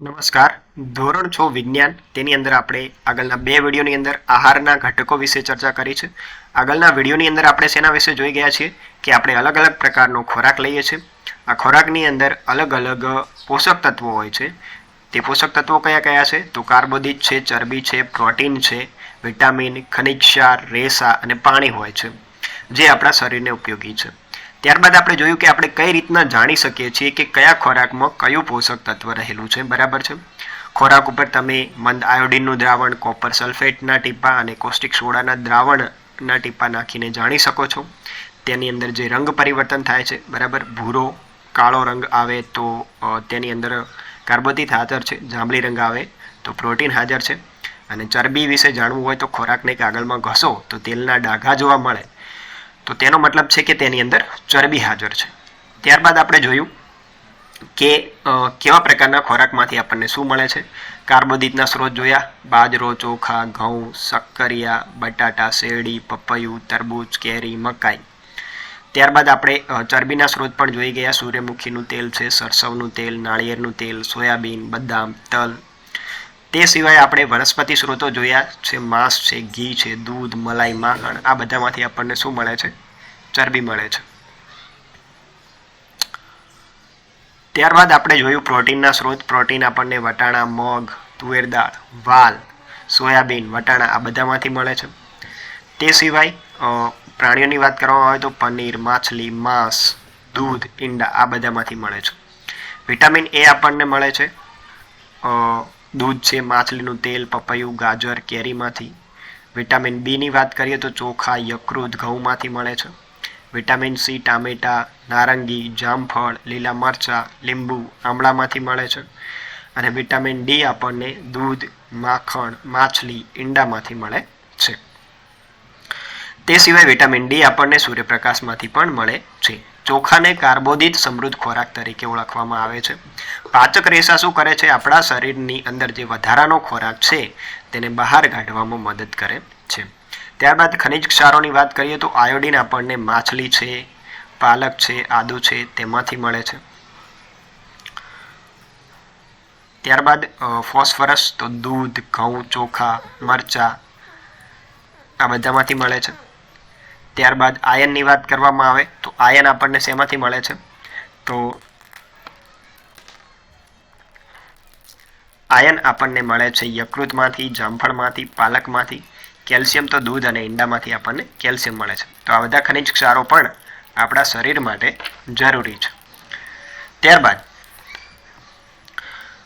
નમસ્કાર. ધોરણ છ વિજ્ઞાન. તેની અંદર આપણે આગળના બે વિડીયોની અંદર આહારના ઘટકો વિશે ચર્ચા કરી છે. આગળના વિડીયોની અંદર આપણે શેના વિશે જોઈ ગયા છીએ કે આપણે અલગ અલગ પ્રકારનો ખોરાક લઈએ છીએ. આ ખોરાકની અંદર અલગ અલગ પોષક તત્વો હોય છે. તે પોષક તત્વો કયા કયા છે? તો કાર્બોદિત છે, ચરબી છે, પ્રોટીન છે, વિટામિન, ખનિજ ક્ષાર, રેસા અને પાણી હોય છે, જે આપણા શરીરને ઉપયોગી છે. ત્યારબાદ આપણે જોયું કે આપણે કઈ રીતના જાણી શકીએ છીએ કે કયા ખોરાકમાં કયું પોષક તત્વ રહેલું છે. બરાબર છે? ખોરાક ઉપર તમે મંદ આયોડિનનું દ્રાવણ, કોપર સલ્ફેટના ટીપા અને કોસ્ટિક સોડાના દ્રાવણના ટીપા નાખીને જાણી શકો છો. તેની અંદર જે રંગ પરિવર્તન થાય છે, બરાબર? ભૂરો, કાળો રંગ આવે તો તેની અંદર કાર્બોદિત હાજર છે, જાંબલી રંગ આવે તો પ્રોટીન હાજર છે. અને ચરબી વિશે જાણવું હોય તો ખોરાકને કાગળમાં ઘસો તો તેલના ડાઘા જોવા મળે. તો તેનો મતલબ છે કે તેની અંદર ચરબી હાજર છે. ત્યારબાદ આપણે જોયું કે કેવા પ્રકારના ખોરાકમાંથી આપણને શું મળે છે? કાર્બોદિતના સ્ત્રોત જોયા, બાજરો, ચોખા, ઘઉં, શક્કરિયા, બટાટા, શેરડી, પપૈયું, તરબૂચ, કેરી, મકાઈ. ત્યારબાદ આપણે ચરબીના સ્ત્રોત પણ જોઈ ગયા. સૂર્યમુખીનું તેલ છે, સરસવનું તેલ, નાળિયેરનું તેલ, સોયાબીન, બદામ, તલ તે સિવાય આપણે વનસ્પતિ સ્ત્રોતો જોયા છે, માંસ છે, ઘી છે, દૂધ, મલાઈ, માખણ, આ બધામાંથી આપણને શું મળે છે? ચરબી મળે છે. ત્યારબાદ આપણે જોયું પ્રોટીનના સ્ત્રોત પ્રોટીન આપણને વટાણા, મગ, તુવેર દાળ, વાલ, સોયાબીન, વટાણા, આ બધામાંથી મળે છે. તે સિવાય પ્રાણીઓની વાત કરવામાં આવે તો પનીર, માછલી, માંસ, દૂધ, ઈંડા, આ બધામાંથી મળે છે. વિટામિન એ આપણને મળે છે. દૂધ છે, માછલીનું તેલ, પપૈયું, ગાજર, કેરીમાંથી. વિટામિન બીની વાત કરીએ તો ચોખા, યકૃત ઘઉંમાંથી મળે છે. વિટામિન સી, ટામેટા, નારંગી, જામફળ, લીલા મરચાં, લીંબુ આમળામાંથી મળે છે. અને વિટામિન ડી આપણને દૂધ, માખણ, માછલી, ઈંડામાંથી મળે છે. તે સિવાય વિટામિન ડી આપણને સૂર્યપ્રકાશમાંથી પણ મળે છે. ચોખાને કાર્બોદિત સમૃદ્ધ ખોરાક તરીકે ઓળખવામાં આવે છે. પાચક રેસા શું કરે છે? આપણા શરીરની અંદર જે વધારાનો ખોરાક છે, તેને બહાર કાઢવામાં મદદ કરે છે. ત્યારબાદ ખનિજ ક્ષારોની વાત કરીએ તો આયોડિન આપણને માછલી છે, પાલક છે, આદુ છે, તેમાંથી મળે છે. ત્યારબાદ ફોસ્ફરસ તો દૂધ, ઘઉં, ચોખા, મરચા આ બધામાંથી મળે છે. ત્યારબાદ આયનની વાત કરવામાં આવે, તો આયન આપણને શેમાંથી મળે છે? તો આયન આપણને મળે છે યકૃતમાંથી, જામફળમાંથી, પાલકમાંથી, કેલ્શિયમ તો દૂધ અને ઈંડામાંથી આપણને કેલ્શિયમ મળે છે. તો આ બધા ખનિજ ક્ષારો પણ આપણા શરીર માટે જરૂરી છે. ત્યારબાદ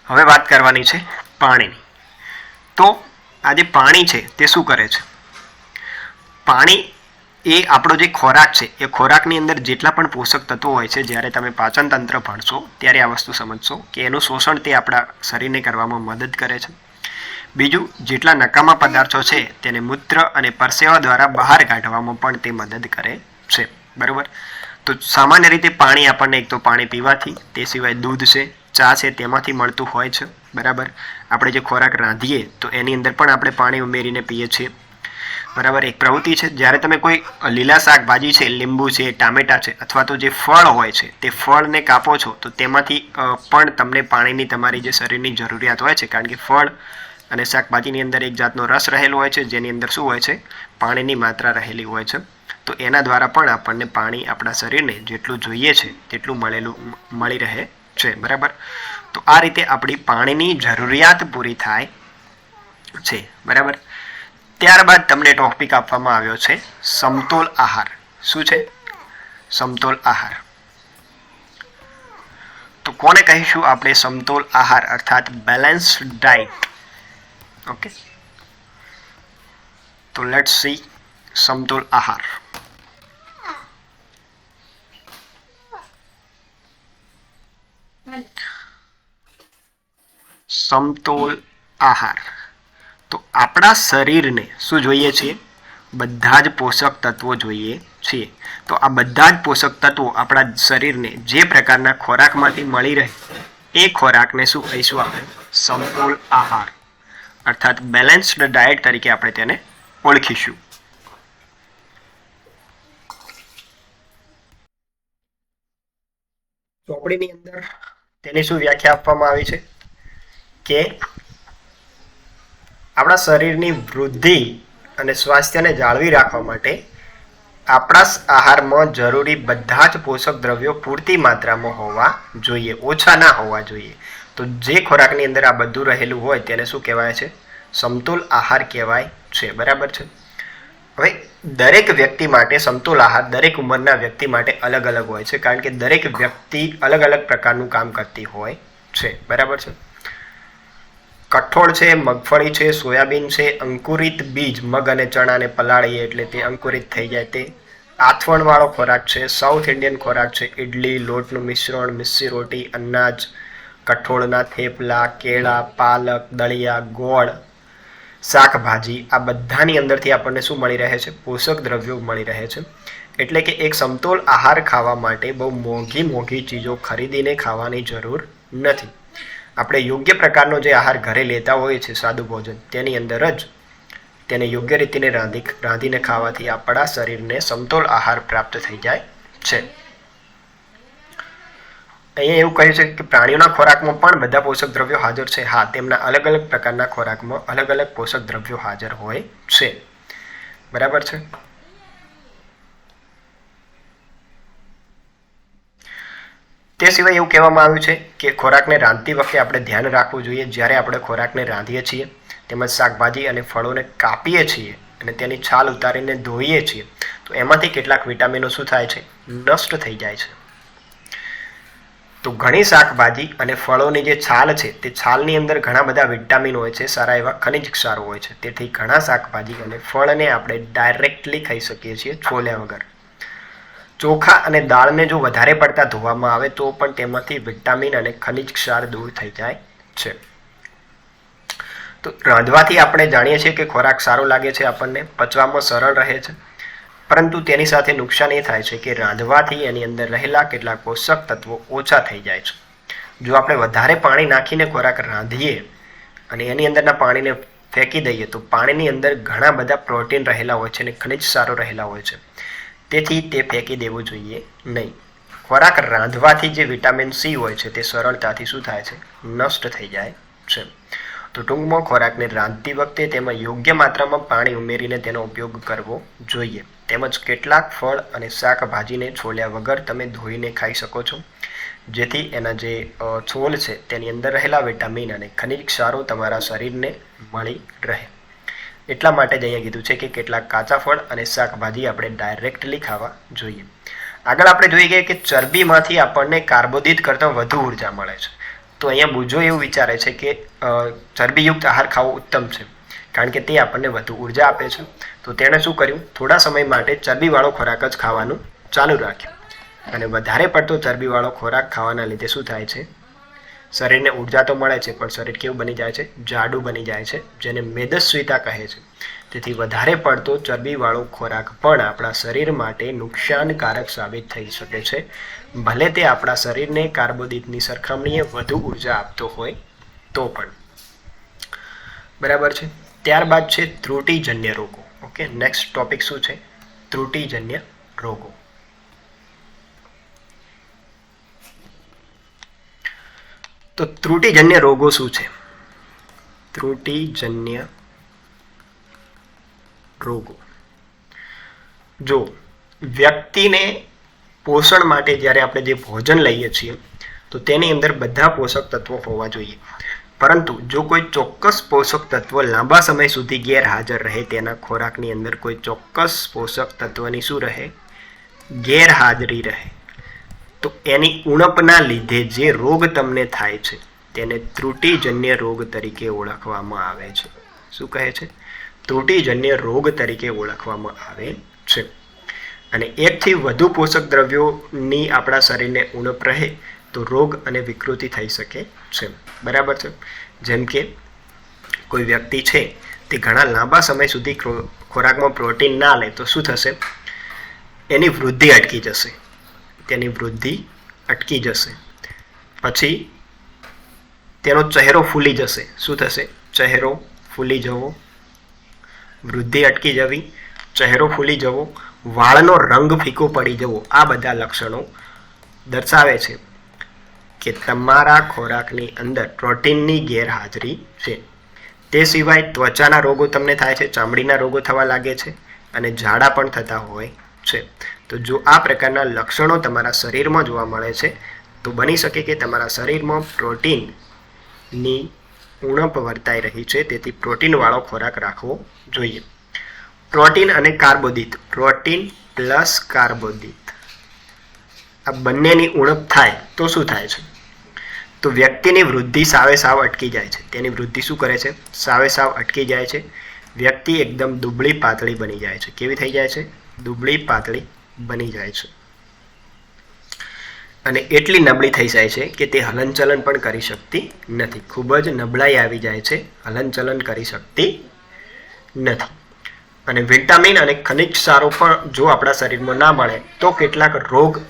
હવે વાત કરવાની છે પાણીની. તો આ જે પાણી છે તે શું કરે છે? પાણી એ આપણો જે ખોરાક છે, એ ખોરાકની અંદર જેટલા પણ પોષક તત્વો હોય છે, જ્યારે તમે પાચન તંત્ર ભણશો, ત્યારે આ વસ્તુ સમજશો કે એનું શોષણ તે આપણા શરીરને કરવામાં મદદ કરે છે. બીજું, જેટલા નકામા પદાર્થો છે, તેને મૂત્ર અને પરસેવા દ્વારા બહાર કાઢવામાં પણ તે મદદ કરે છે. બરાબર? તો સામાન્ય રીતે પાણી આપણને એક તો પાણી પીવાથી, તે સિવાય દૂધ છે, ચા છે, તેમાંથી મળતું હોય છે. બરાબર? આપણે જે ખોરાક રાંધીએ, તો એની અંદર પણ આપણે પાણી ઉમેરીને પીએ છીએ. બરાબર, એક પ્રવૃત્તિ છે, જ્યારે તમે કોઈ લીલા શાકભાજી છે, લીંબુ છે, ટામેટા છે, અથવા તો જે ફળ હોય છે, તે ફળને કાપો છો, તો તેમાંથી પણ તમને પાણીની તમારી જે શરીરની જરૂરિયાત હોય છે, કારણ કે ફળ અને શાકભાજીની અંદર એક જાતનો રસ રહેલો હોય છે, જેની અંદર શું હોય છે, પાણીની માત્રા રહેલી હોય છે. તો એના દ્વારા પણ આપણને પાણી આપણા શરીરને જેટલું જોઈએ છે, તેટલું મળેલું મળી રહે છે, બરાબર? તો આ રીતે આપણી પાણીની જરૂરિયાત પૂરી થાય છે, બરાબર? ત્યારબાદ તમને ટોપિક આપવામાં આવ્યો છે, સમતોલ આહાર. શું છે? સમતોલ આહાર. તો કોને કહીશું આપણે સમતોલ આહાર, અર્થાત બેલેન્સ ડાયટ ઓકે તો લેટ સી સમતોલ આહાર. સમતોલ આહાર. તો આપણા શરીરને શું જોઈએ છીએ બધા જ પોષક તત્વો જોઈએ છીએ તો આ બધા જ પોષક તત્વો આપણા શરીરને જે પ્રકારના ખોરાકમાંથી મળી રહે, એ ખોરાકને શું કહીશું આપણે? સમતોલ આહાર. અર્થાત બેલેન્સ્ડ ડાયટ તરીકે આપણે તેને ઓળખીશું. ચોપડીની અંદર તેની શું વ્યાખ્યા આપવામાં આવી છે? કે આપણા શરીરની વૃદ્ધિ અને સ્વાસ્થ્યને જાળવી રાખવા માટે આપણા આહારમાં જરૂરી બધા જ પોષક દ્રવ્યો પૂરતી માત્રામાં હોવા જોઈએ, ઓછા ના હોવા જોઈએ. તો જે ખોરાકની અંદર આ બધું રહેલું હોય તેને શું કહેવાય છે? સમતોલ આહાર કહેવાય છે. બરાબર છે? હવે દરેક વ્યક્તિ માટે સમતોલ આહાર દરેક ઉંમરના વ્યક્તિ માટે અલગ અલગ હોય છે, કારણ કે દરેક વ્યક્તિ અલગ અલગ પ્રકારનું કામ કરતી હોય છે. બરાબર છે? કઠોળ છે, મગફળી છે, સોયાબીન છે, અંકુરિત બીજ, મગ અને ચણાને પલાળીએ એટલે તે અંકુરિત થઈ જાય. તે આથવણવાળો ખોરાક છે, સાઉથ ઇન્ડિયન ખોરાક છે ઇડલી લોટનું મિશ્રણ, મિસ્સી રોટી, અનાજ, કઠોળના થેપલા, કેળા, પાલક, દળિયા, ગોળ, શાકભાજી, આ બધાની અંદરથી આપણને શું મળી રહે છે? પોષક દ્રવ્યો મળી રહે છે. એટલે કે એક સમતોલ આહાર ખાવા માટે બહુ મોંઘી મોંઘી ચીજો ખરીદીને ખાવાની જરૂર નથી. આપણે યોગ્ય પ્રકારનો જે આહાર ઘરે લેતા હોઈએ છીએ સાદું ભોજન, તેની અંદર જ તેને યોગ્ય રીતેને રાંધી રાંધીને ખાવાથી આપણા શરીરને સમતોલ આહાર પ્રાપ્ત થઈ જાય છે. અહીંયા એવું કહ્યું છે કે પ્રાણીઓના ખોરાકમાં પણ બધા પોષક દ્રવ્યો હાજર છે. હા, તેમના અલગ અલગ પ્રકારના ખોરાકમાં અલગ અલગ પોષક દ્રવ્યો હાજર હોય છે. બરાબર છે? તે સિવાય એવું કહેવામાં આવ્યું છે કે ખોરાકને રાંધતી વખતે આપણે ધ્યાન રાખવું જોઈએ. જ્યારે આપણે ખોરાકને રાંધીએ છીએ, તેમજ શાકભાજી અને ફળોને કાપીએ છીએ અને તેની છાલ ઉતારીને ધોઈએ છીએ, તો એમાંથી કેટલાક વિટામિનો શું થાય છે? નષ્ટ થઈ જાય છે. તો ઘણી શાકભાજી અને ફળોની જે છાલ છે, તે છાલની અંદર ઘણા બધા વિટામિન હોય છે, સારા એવા ખનિજ ક્ષારો હોય છે. તેથી ઘણા શાકભાજી અને ફળને આપણે ડાયરેક્ટલી ખાઈ શકીએ છીએ છોલ્યા વગર. ચોખા અને દાળને જો વધારે પડતા ધોવામાં આવે તો પણ તેમાંથી વિટામિન અને ખનિજ ક્ષાર દૂર થઈ જાય છે. તો રાંધવાથી આપણે જાણીએ છીએ કે ખોરાક સારો લાગે છે આપણને, પચવામાં સરળ રહે છે. પરંતુ તેની સાથે નુકસાન એ થાય છે કે રાંધવાથી એની અંદર રહેલા કેટલાક પોષક તત્વો ઓછા થઈ જાય છે. જો આપણે વધારે પાણી નાખીને ખોરાક રાંધીએ અને એની અંદરના પાણીને ફેંકી દઈએ તો પાણીની અંદર ઘણા બધા પ્રોટીન રહેલા હોય છે અને ખનિજ સારો રહેલા હોય છે. તેથી તે ફેંકી દેવું જોઈએ નહીં. ખોરાક રાંધવાથી જે વિટામિન સી હોય છે તે સરળતાથી શું થાય છે, નષ્ટ થઈ જાય છે. તો ટૂંકમાં ખોરાકને રાંધતી વખતે તેમાં યોગ્ય માત્રામાં પાણી ઉમેરીને તેનો ઉપયોગ કરવો જોઈએ. તેમજ કેટલાક ફળ અને શાકભાજીને છોલ્યા વગર તમે ધોઈને ખાઈ શકો છો. જેથી એના જે છોલ છે તેની અંદર રહેલા વિટામિન અને ખનિજ ક્ષારો તમારા શરીરને મળી રહે. એટલા માટે જ અહીંયા કીધું છે કે કેટલાક કાચા ફળ અને શાકભાજી આપણે ડાયરેક્ટલી ખાવા જોઈએ. આગળ આપણે જોઈ ગયા કે ચરબીમાંથી આપણને કાર્બોદિત કરતાં વધુ ઊર્જા મળે છે. તો અહીંયા બુજો એવું વિચારે છે કે ચરબીયુક્ત આહાર ખાવો ઉત્તમ છે. કારણ કે તે આપણને વધુ ઊર્જા આપે છે. તો તેણે શું કર્યું? થોડા સમય માટે ચરબીવાળો ખોરાક જ ખાવાનું ચાલુ રાખ્યું. અને વધારે પડતો ચરબીવાળો ખોરાક ખાવાના લીધે શું થાય છે? શરીરને ઊર્જા તો મળે છે, પણ શરીર કેવું બની જાય છે? જાડું બની જાય છે, જેને મેદસ્વીતા કહે છે. તેથી વધારે પડતો ચરબીવાળો ખોરાક પણ આપણા શરીર માટે નુકસાનકારક સાબિત થઈ શકે છે. ભલે તે આપણા શરીરને કાર્બોદિતની સરખામણીએ વધુ ઊર્જા આપતો હોય, તો પણ. બરાબર છે? ત્યારબાદ છે ત્રુટિજન્ય રોગો. ઓકે, નેક્સ્ટ ટોપિક શું છે? ત્રુટિજન્ય રોગો. તો ત્રુટિજન્ય રોગો શું છે? ત્રુટિજન્ય રોગો. જો વ્યક્તિને પોષણ માટે જ્યારે આપણે જે ભોજન લઈએ છીએ, તો તેની અંદર બધા પોષક તત્વો હોવા જોઈએ. પરંતુ જો કોઈ ચોક્કસ પોષક તત્વ લાંબા સમય સુધી ગેરહાજર રહે, તેના ખોરાકની અંદર કોઈ ચોક્કસ પોષક તત્વની શું રહે? ગેરહાજરી રહે. તો એની ઉણપના લીધે જે રોગ તમને થાય છે, તેને ત્રુટિજન્ય રોગ તરીકે ઓળખવામાં આવે છે. શું કહે છે? ત્રુટિજન્ય રોગ તરીકે ઓળખવામાં આવે છે. અને એકથી વધુ પોષક દ્રવ્યોની આપણા શરીરને ઉણપ રહે, તો રોગ અને વિકૃતિ થઈ શકે છે. બરાબર છે? જેમ કે કોઈ વ્યક્તિ છે, તે ઘણા લાંબા સમય સુધી ખોરાકમાં પ્રોટીન ના લે, તો શું થશે? એની વૃદ્ધિ અટકી જશે. તેની વૃદ્ધિ અટકી જશે. પછી તેનો ચહેરો ફૂલી જશે. શું થશે? ચહેરો ફૂલી જવો. વૃદ્ધિ અટકી જવી. ચહેરો ફૂલી જવો. વાળનો રંગ ફીકો પડી જવો. આ બધા લક્ષણો દર્શાવે છે કે તમારા ખોરાકની અંદર પ્રોટીનની ગેરહાજરી છે. તે સિવાય ત્વચાના રોગો તમને થાય છે, ચામડીના રોગો થવા લાગે છે અને ઝાડા પણ થતા હોય છે. તો જો આ પ્રકારના લક્ષણો તમારા શરીરમાં જોવા મળે છે, તો બની શકે કે તમારા શરીરમાં પ્રોટીનની ઉણપ વર્તાઈ રહી છે, તેથી પ્રોટીનવાળો ખોરાક રાખવો જોઈએ. પ્રોટીન અને કાર્બોદિત, પ્રોટીન પ્લસ કાર્બોદિત. આ બંનેની ઉણપ થાય તો શું થાય છે? તો વ્યક્તિની વૃદ્ધિ સાવે સાવ અટકી જાય છે. તેની વૃદ્ધિ શું કરે છે? સાવે સાવ અટકી જાય છે. વ્યક્તિ એકદમ દુબળી પાતળી બની જાય છે. કેવી થઈ જાય છે? દુબળી પાતળી બની જાય છે. અને એટલી નબળી થઈ જાય છે કે તે હલનચલન પણ કરી શકતી નથી. ખૂબ જ નબળાઈ આવી જાય છે, હલનચલન કરી શકતી નથી. અને વિટામિન અને ખનિજ સારો પણ જો આપણા શરીરમાં ના મળે, તો કેટલાક રોગ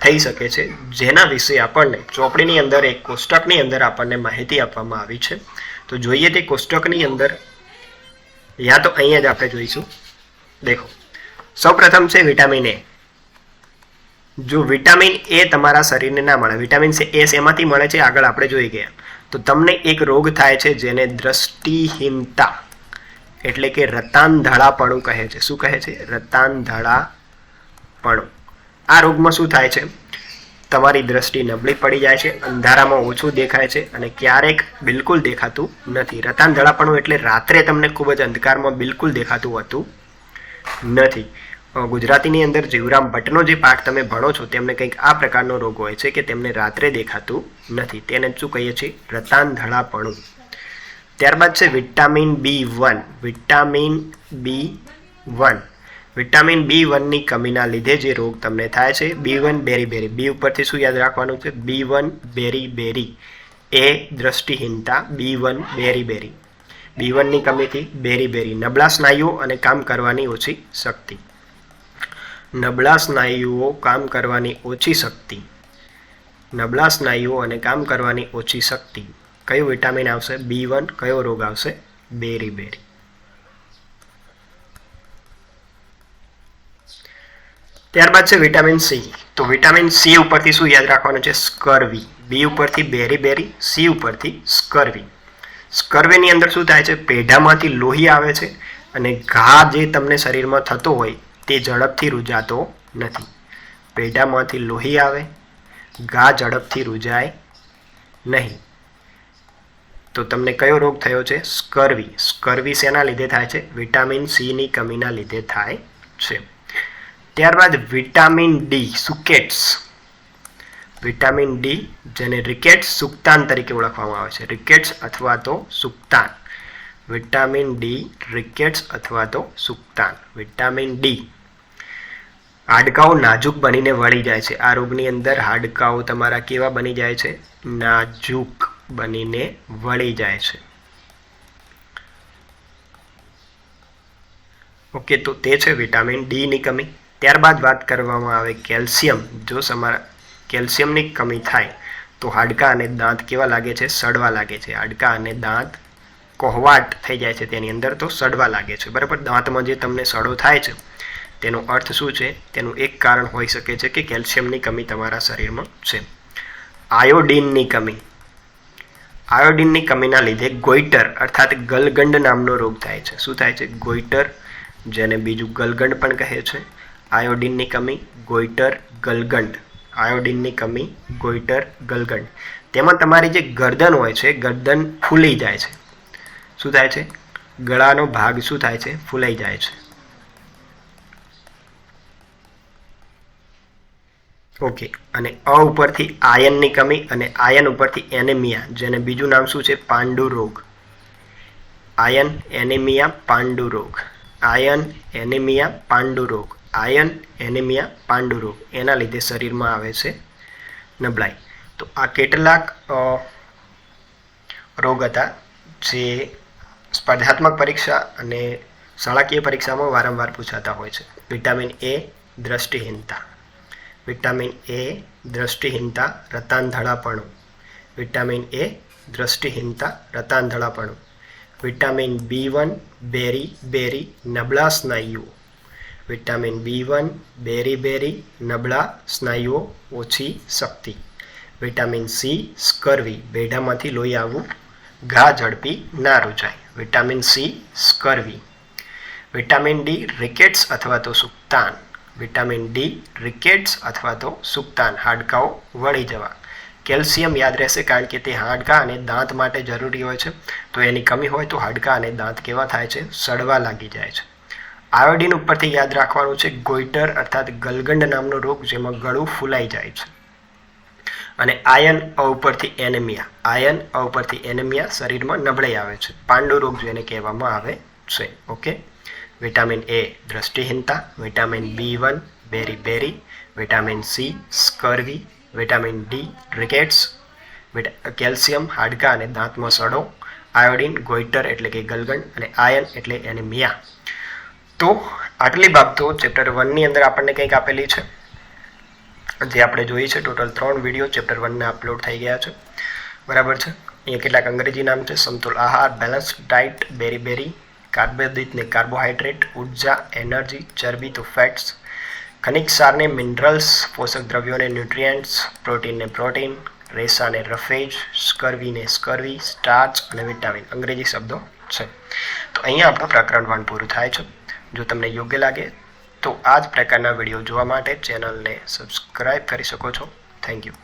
થઈ શકે છે, જેના વિશે આપણને ચોપડીની અંદર એક કોષ્ટકની અંદર આપણને માહિતી આપવામાં આવી છે. તો જોઈએ તે કોષ્ટકની અંદર, યા તો અહીંયા જ આપણે જોઈશું. દેખો. સૌપ્રથમ છે વિટામિન એ. જો વિટામિન એ તમારા શરીરને ના મળે, વિટામિન એ શેમાંથી મળે છે, આગળ આપણે જોઈ ગયા. તો તમને એક રોગ થાય છે જેને દ્રષ્ટિહીનતા એટલે કે રતાંધળાપણું કહે છે. શું કહે છે? રતાંધળાપણું. આ રોગમાં શું થાય છે? તમારી દ્રષ્ટિ નબળી પડી જાય છે, અંધારામાં ઓછું દેખાય છે અને ક્યારેક બિલકુલ દેખાતું નથી. રતાંધળાપણું એટલે રાત્રે તમને ખૂબ જ અંધકારમાં બિલકુલ દેખાતું હોતું નથી. ગુજરાતીની અંદર જીવરામ ભટ્ટનો જે પાઠ તમે ભણો છો, તેમને કંઈક આ પ્રકારનો રોગ હોય છે કે તેમને રાત્રે દેખાતું નથી. તેને શું કહીએ છીએ? રતાંધળાપણું. ત્યારબાદ છે vitamin B one. Vitamin B one. Vitamin B વનની કમીના લીધે જે રોગ તમને થાય છે, બી વન બેરી બેરી. બી ઉપરથી શું યાદ રાખવાનું છે? બી વન બેરી બેરી. એ દ્રષ્ટિહીનતા, બી વન બેરી બેરી. બી વનની કમીથી બેરી બેરી. નબળા સ્નાયુઓ અને કામ કરવાની ઓછી શક્તિ. નબળા સ્નાયુઓ કામ કરવાની ઓછી શક્તિ. નબળા સ્નાયુઓ અને કામ કરવાની ઓછી શક્તિ. કયું વિટામિન આવશે? B one. કયો રોગ આવશે? Beriberi. ત્યારબાદ છે વિટામિન સી. તો વિટામિન સી ઉપરથી શું યાદ રાખવાનું છે? સ્કર્વી. બી ઉપરથી બેરી બેરી, સી ઉપરથી સ્કર્વી. સ્કર્વીની અંદર શું થાય છે? પેઢામાંથી લોહી આવે છે અને ઘા જે તમને શરીરમાં થતો હોય તે ઝડપથી રૂજાતો નથી. પેઢામાંથી લોહી આવે, ઘા ઝડપથી રૂજાય નહીં. તો તમને કયો રોગ થયો છે? સ્કર્વી. સ્કર્વી શેના લીધે થાય છે? વિટામિન સીની કમીના લીધે થાય છે. ત્યારબાદ વિટામિન ડી, સુકેટ્સ. વિટામિન ડી જેને રિકેટ્સ સુક્તાન તરીકે ઓળખવામાં આવે છે. રિકેટ્સ અથવા તો સુક્તાન. વિટામિન ડી રિકેટ્સ અથવા તો સુક્તાન. Vitamin D. હાડકાઓ નાજુક બનીને વળી જાય છે. આ રોગની અંદર હાડકાઓ તમારા કેવા બની જાય છે? નાજુક બનીને વળી જાય છે. ઓકે તો તે છે વિટામિન ડીની કમી. ત્યારબાદ વાત કરવામાં આવે કેલ્શિયમ. જો તમારા કેલ્શિયમની કમી થાય, તો હાડકાં અને દાંત કેવા લાગે છે? સડવા લાગે છે. હાડકા અને દાંત કોહવાટ થઈ જાય છે તેની અંદર તો સડવા લાગે છે. બરાબર? દાંતમાં જે તમને સડો થાય છે, તેનો અર્થ શું છે? તેનું એક કારણ હોઈ શકે છે કે કેલ્શિયમની કમી તમારા શરીરમાં છે. આયોડિનની કમી. આયોડિનની કમીના લીધે ગોઈટર અર્થાત ગલગંડ નામનો રોગ થાય છે. શું થાય છે? ગોઈટર, જેને બીજું ગલગંડ પણ કહે છે. આયોડિનની કમી, ગોઈટર, ગલગંડ. આયોડિનની કમી, ગોઈટર, ગલગંડ. તેમાં તમારી જે ગરદન હોય છે ગરદન ફૂલી જાય છે. શું થાય છે? ગળાનો ભાગ શું થાય છે? ફૂલાઈ જાય છે. ઓકે અને અ ઉપરથી આયનની કમી અને આયન ઉપરથી એનેમિયા, જેને બીજું નામ શું છે? પાંડુ રોગ. આયન, એનેમિયા, પાંડુ રોગ. આયન, એનેમિયા, પાંડુ રોગ. આયન, એનેમિયા, પાંડુ રોગ. એના લીધે શરીરમાં આવે છે નબળાઈ. તો આ કેટલાક રોગ હતા, જે સ્પર્ધાત્મક પરીક્ષા અને શાળાકીય પરીક્ષામાં વારંવાર પૂછાતા હોય છે. વિટામિન એ દ્રષ્ટિહીનતા. વિટામિન એ દ્રષ્ટિહીનતા રતાંધળાપણું. વિટામિન એ દ્રષ્ટિહીનતા રતાંધળાપણું. Vitamin B one beriberi નબળા સ્નાયુઓ. Vitamin B one beriberi નબળા સ્નાયુઓ ઓછી શક્તિ. વિટામિન સી સ્કર્વી બેઢામાંથી લોહી આવવું ઘા ઝડપી ના રૂજાય vitamin C scurvy. Vitamin D rickets અથવા તો સુક્તાન. વિટામિન ડી રિકેટ્સ અથવા તો સુક્તાન. હાડકાઓ વળી જવા. કેલ્શિયમ યાદ રહેશે કારણ કે તે હાડકાં અને દાંત માટે જરૂરી હોય છે. તો એની કમી હોય તો હાડકાં અને દાંત કેવા થાય છે? સડવા લાગી જાય છે. આયોડિન ઉપરથી યાદ રાખવાનું છે ગોઈટર અર્થાત ગલગંડ નામનો રોગ જેમાં ગળું ફૂલાઈ જાય છે. અને આયન અ ઉપરથી એનેમિયા. આયન અ ઉપરથી એનેમિયા શરીરમાં નબળાઈ આવે છે. પાંડુ રોગ જેને કહેવામાં આવે છે. Okay? Vitamin A દ્રષ્ટિહીનતા, vitamin B one, beriberi, vitamin C scurvy, vitamin D rickets calcium, હાડકાં અને દાંતમાં સડો આયોડિન, ગોઈટર એટલે કે ગલગંડ અને આયન એટલે એનેમિયા. તો આટલી બાબતો ચેપ્ટર વનની અંદર આપણને કંઈક આપેલી છે. જે આપણે જોઈએ છે ટોટલ ત્રણ વીડિયો ચેપ્ટર વનને અપલોડ થઈ ગયા છે. બરાબર છે? અહીંયા કેટલાક અંગ્રેજી નામ છે, સમતુલ આહાર બેલેન્સ ડાઇટ બેરી બેરી કાર્બોદિત ને કાર્બોહાઈડ્રેટ ઊર્જા એનર્જી ચરબી તો ફેટ્સ ખનિજ સારને મિનરલ્સ પોષક દ્રવ્યોને ન્યુટ્રિયન્ટ્સ પ્રોટીનને પ્રોટીન રેસાને રફેજ સ્કર્વીને સ્કર્વી સ્ટાર્ચ અને વિટામિન અંગ્રેજી શબ્દો છે. તો અહીંયા આપણું પ્રકરણ વન પૂરું થાય છે. જો તમને યોગ્ય લાગે તો આ જ પ્રકારના વીડિયો જોવા માટે ચેનલને સબસ્ક્રાઈબ કરી શકો છો. Thank you